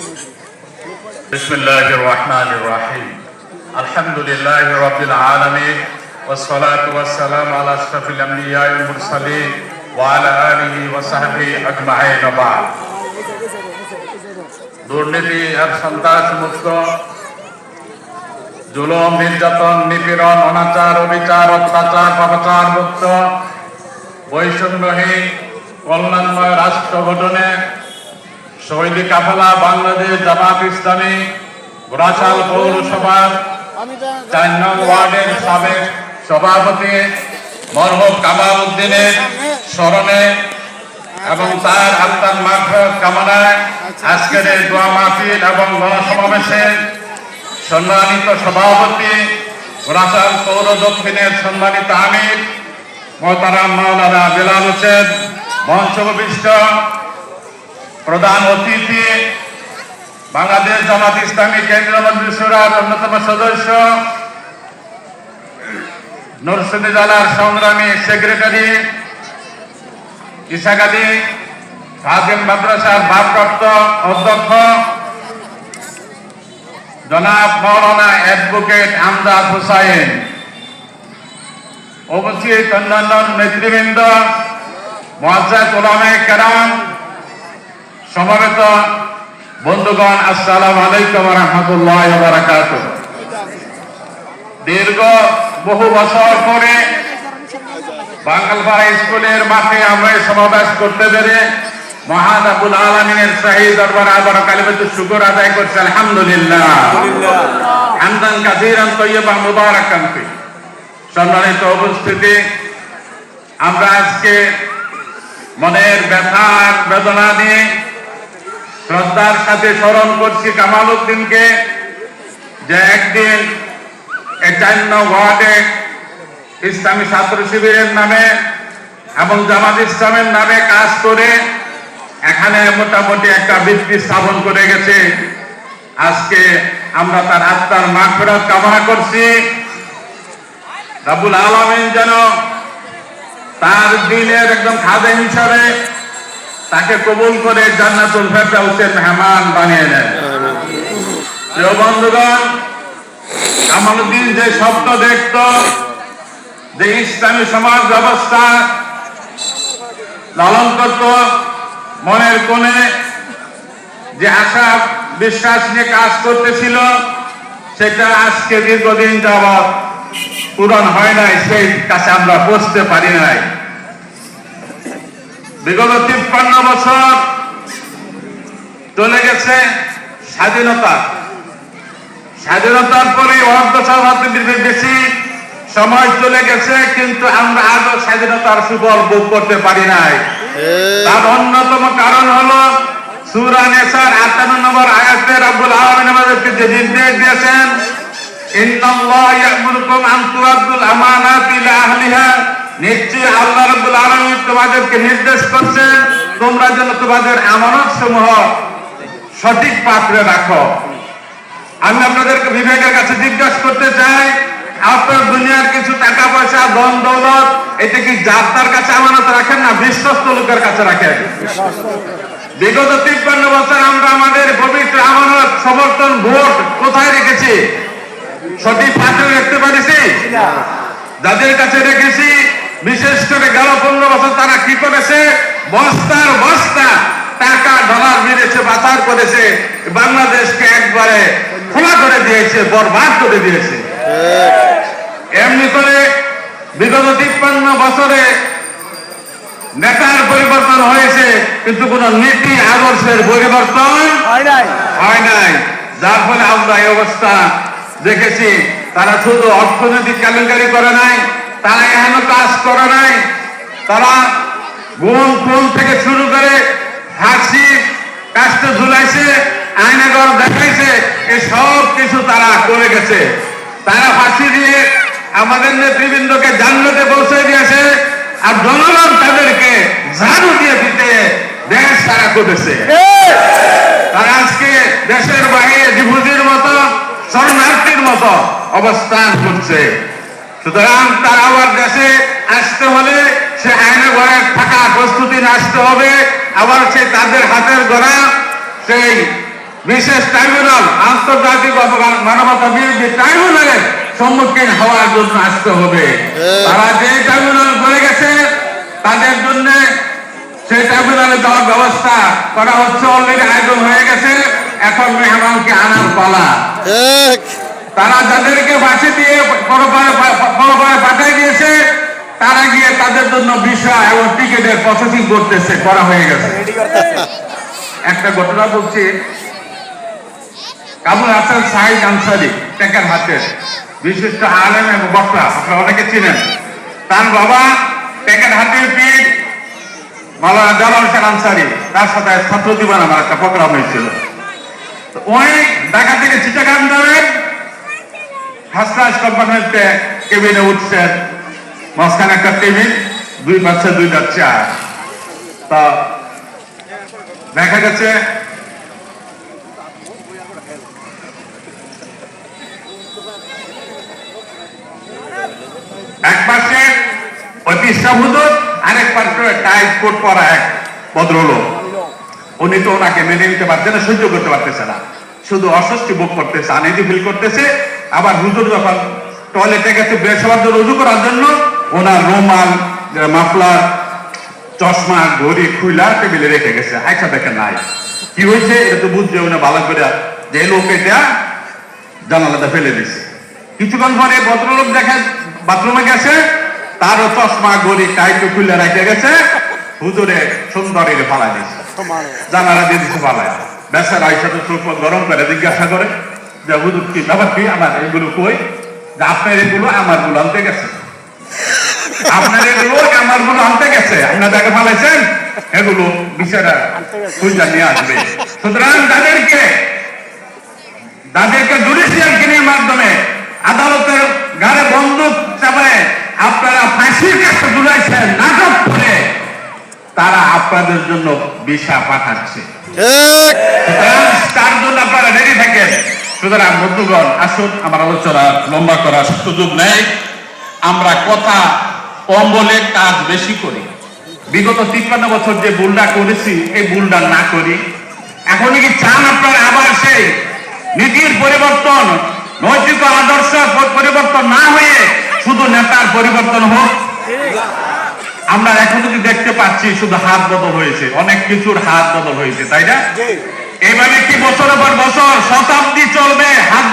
بسم الله الرحمن الرحيم الحمد لله رب العالمين والصلاة والسلام على أشرف الأنبياء والمرسلين وعلى آله وصحبه أجمعين وبعد দুর্নীতি আর সন্ত্রাস মুক্ত জুলুম নির্যাতন নিপীড়ন অনাচার অবিচার অত্যাচার পাপাচার মুক্ত বৈষম্যহীন কল্যাণময় রাষ্ট্র গঠনে শহীদি কাফেলা বাংলাদেশ জামাত ইসলামী গোড়াশাল পৌরসভার চার নং ওয়ার্ডের সাবেক সভাপতি মরহম কামাল উদ্দিনের স্মরণে এবং তার আত্মার মারফত কামনায় আজকের এই দোয়া মাহফিল এবং গণসমাবেশে সম্মানিত সভাপতি গোড়াশাল পৌর দক্ষিণের সম্মানিত আমির, মহতারাম মাওলানা বেলাল হোসেন মঞ্চবিষ্ট প্রধান অতিথি, বাংলাদেশ জামাত ইসলামী কেন্দ্রীয় মন্ত্রী সুরার অন্যতম সদস্য, নরসিংদী জেলার সংগ্রামী সেক্রেটারি, ইসাকাদি ফাজিল মাদ্রাসার ভারপ্রাপ্ত অধ্যক্ষ, জনাব মৌলানা অ্যাডভোকেট আমদাদ হুসাইন, উপস্থিত অন্যান্য নেতৃবৃন্দ, মহাজাদ ওলামে কেরাম সমবেত। বন্ধুগণ আসসালাম আলাইকুম রহমতুল্লাহ বারাকাত দীর্ঘ বহু বছর পরে বাঙ্গালপাড়া স্কুলের মাঠে আমরা সমাবেশ করতে পেরে মহান আবুল আলমিনের শাহী দরবার আবার কালিমাতু শুকর আদায় করছে আলহামদুলিল্লাহ। হামদান কাসিরান তৈয়বা মুবারাকান ফি। সম্মানিত উপস্থিতি আমরা আজকে মনের ব্যথার বেদনা নিয়ে শ্রদ্ধার সাথে স্মরণ করছি কামাল উদ্দিনকে যে একদিন চার ওয়ার্ডে ইসলামী ছাত্র শিবিরের নামে এবং জামাত ইসলামের নামে কাজ করে এখানে মোটামুটি একটা ভিত্তি স্থাপন করে গেছে। আজকে আমরা তার আত্মার মাগফিরাত কামনা করছি। রাবুল আলমিন যেন তার দিনের একদম খাদেম হিসাবে তাকে কবুল করে জান্নাতুল ফেরদাউসের মেহমান বানিয়ে দেন প্রিয় বন্ধুগণ কামালুদ্দিন যে স্বপ্ন দেখত যে ইসলামী সমাজ ব্যবস্থা লালন করত, মনের কোণে যে আশা, বিশ্বাস নিয়ে কাজ করতেছিল, সেটা আজকে দীর্ঘদিন যাবৎ পূরণ হয় নাই, সেই কাছে আমরা বসতে পারি নাই। বিগত তিপ্পান্ন বছর চলে গেছে স্বাধীনতা। স্বাধীনতার পরে বেশি সময় চলে গেছে কিন্তু আমরা আজও স্বাধীনতার সুফল ভোগ করতে পারি নাই। তার অন্যতম কারণ হলো সুরা নেসার আটান্ন নম্বর আয়াতে রাব্বুল আলামিন আমাদেরকে যে নির্দেশ দিয়েছেন ইন্নাল্লাহ ইয়া'মুরুকুম আন তুআদ্দুল আমানাতি ইলা আহলিহা নিশ্চয়ই আল্লাহ রাব্বুল আলামিন তোমাদেরকে নির্দেশ করছেন তোমরা যেন তোমাদের আমানত সমূহ সঠিক পাত্রে রাখো। আমি আপনাদেরকে বিবেকের কাছে জিজ্ঞাসা করতে চাই আপনার দুনিয়ার কিছু টাকা পয়সা ধন দৌলত এটা কি যার তার কাছে আমানত রাখেন না বিশ্বস্ত লোকের কাছে রাখেন? বিগত তিপ্পান্ন বছর আমরা আমাদের পবিত্র আমানত সমর্থন ভোট কোথায় রেখেছি? সঠিক পাত্রে রাখতে পারিছি? যাদের কাছে রেখেছি বিশেষ করে গেল পনেরো বছর তারা কি করেছে? বস্তার বস্তা টাকা ডলার মেরেছে পাচার করেছে বাংলাদেশকে একবারে খোলা করে দিয়েছে বরবাদ করে দিয়েছে। এমনি করে বিগত তিপ্পান্ন বছরে নেতার পরিবর্তন হয়েছে কিন্তু কোন নীতি আদর্শের পরিবর্তন হয় নাই। হয় নাই। যার ফলে আমরা এই অবস্থা দেখেছি তারা শুধু অর্থনৈতিক কেলেঙ্কারি করে নাই তারা এহেন কাজ করে নাই। তারা গুণ খুন থেকে শুরু করে ফাঁসি কাজটা ঝুলাইছে আইনাগর দেখাইছে এই সব কিছু তারা করে গেছে। তারা ফাঁসি দিয়ে আমাদের নেতৃবৃন্দকে জান্নাতে পৌঁছে দিয়েছে আর জনগণ তাদেরকে ঝাড়ু দিয়ে দিতে দেশ তারা করেছে তারা আজকে দেশের বাইরে ডিভুজির মতো, শরণার্থীর মতো অবস্থান করছে সুতরাং তার আবার দেশে আসতে হলে সে আইনে ঘরে থাকা প্রস্তুতি আসতে হবে। আবার সে তাদের হাতের গড়া সেই বিশেষ ট্রাইব্যুনাল আন্তর্জাতিক মানবতা বিরোধী ট্রাইব্যুনালের সম্মুখীন হওয়ার জন্য আসতে হবে। হ্যাঁ। তারা যে ট্রাইব্যুনাল করে গেছে তাদের জন্য সেই ট্রাইব্যুনালে যাওয়ার ব্যবস্থা করা হচ্ছে অলরেডি আয়োজন হয়ে গেছে। এখন মেহমানকে আনার পালা। তারা যাদেরকে বাঁচে দিয়ে পরপারে পরপারে পাঠাই দিয়েছে তারা গিয়ে তাদের জন্য ভিসা এবং টিকিটের প্রসেসিং করতেছে করা হয়ে গেছে। একটা ঘটনা বলছি। কাবুল হাসান সাহিদ আনসারি টেকার হাতের বিশিষ্ট আলেম এবং বক্তা আপনারা অনেকে চিনেন। তার বাবা টেকার হাতের পীর মাওলানা জালাল হোসেন আনসারি তার সাথে ছাত্র জীবন আমার একটা প্রোগ্রাম হয়েছিল। ওই ঢাকা থেকে চিটাগাং ক্লাস কম্পার্টমেন্টে কেবিনে উঠছেন। মাঝখানে একটা টেবিল, দুই পাশে দুইটা চেয়ার তা দেখা গেছে, এক পাশে পিসটা হুজুর আরেক পাশে টাইট কোট পরা এক ভদ্রলোক। উনি তো ওনাকে মেনে নিতে পারছেন না, সহ্য করতে পারতেছে না। শুধু অস্বস্তি ভোগ করতেছে আনেজি ফিল করতেছে আবার হুজুর যখন টয়লেটে গেছে বেশ হওয়ার জন্য রুজু করার জন্য ওনার রুমাল মাফলার চশমা ঘড়ি খুইলা টেবিলে রেখে গেছে। আইসা দেখে নাই। কি হয়েছে? এটা তো বুঝছে উনি ভালো করে। যে লোক এটা জানালাটা ফেলে দিছে। কিছুক্ষণ পরে ভদ্রলোক দেখে বাথরুমে গেছে তারও চশমা ঘড়ি টাইট খুলে রেখে গেছে। হুজুরে সুন্দরী ফালা দিছে। জানালা দিয়ে দিতে পালায়। বেচারা আইসা তো চোখ গরম করে জিজ্ঞাসা করে। যে হুজুর কি ব্যাপার কি আমার এগুলো কই? যে আপনার এগুলো আমারগুলো আনতে গেছে। আপনার এগুলো আমারগুলো আনতে গেছে আপনার ফালাইছেন এগুলো বিচারা খুঁজা নিয়ে আসবে। সুতরাং তাদেরকে তাদেরকে জুডিশিয়াল কিনের মাধ্যমে আদালতের গাড়ে বন্দুক চাপায় আপনারা ফাঁসির কাছে জুড়াইছেন নাটক করে তারা আপনাদের জন্য বিষা পাঠাচ্ছে। তার জন্য আপনারা রেডি থাকেন। সুতরাং, বন্ধুগণ, আসুন, আমার আলোচনা লম্বা করার সুযোগ নেই। আমরা কথা কম বলে কাজ বেশি করি। বিগত তিপ্পান্ন বছর যে ভুলটা করেছি, এই ভুলটা না করি। এখন কি চান আপনারা আবার সেই নীতির পরিবর্তন? নৈতিক আদর্শ পরিবর্তন না হয়ে শুধু নেতার পরিবর্তন হোক? আমরা এখন যদি দেখতে পাচ্ছি, শুধু হাত বদল হয়েছে। অনেক কিছুর হাত বদল হয়েছে, তাই না? এবারে কি বছরের পর বছর শতাব্দী চলবে হাত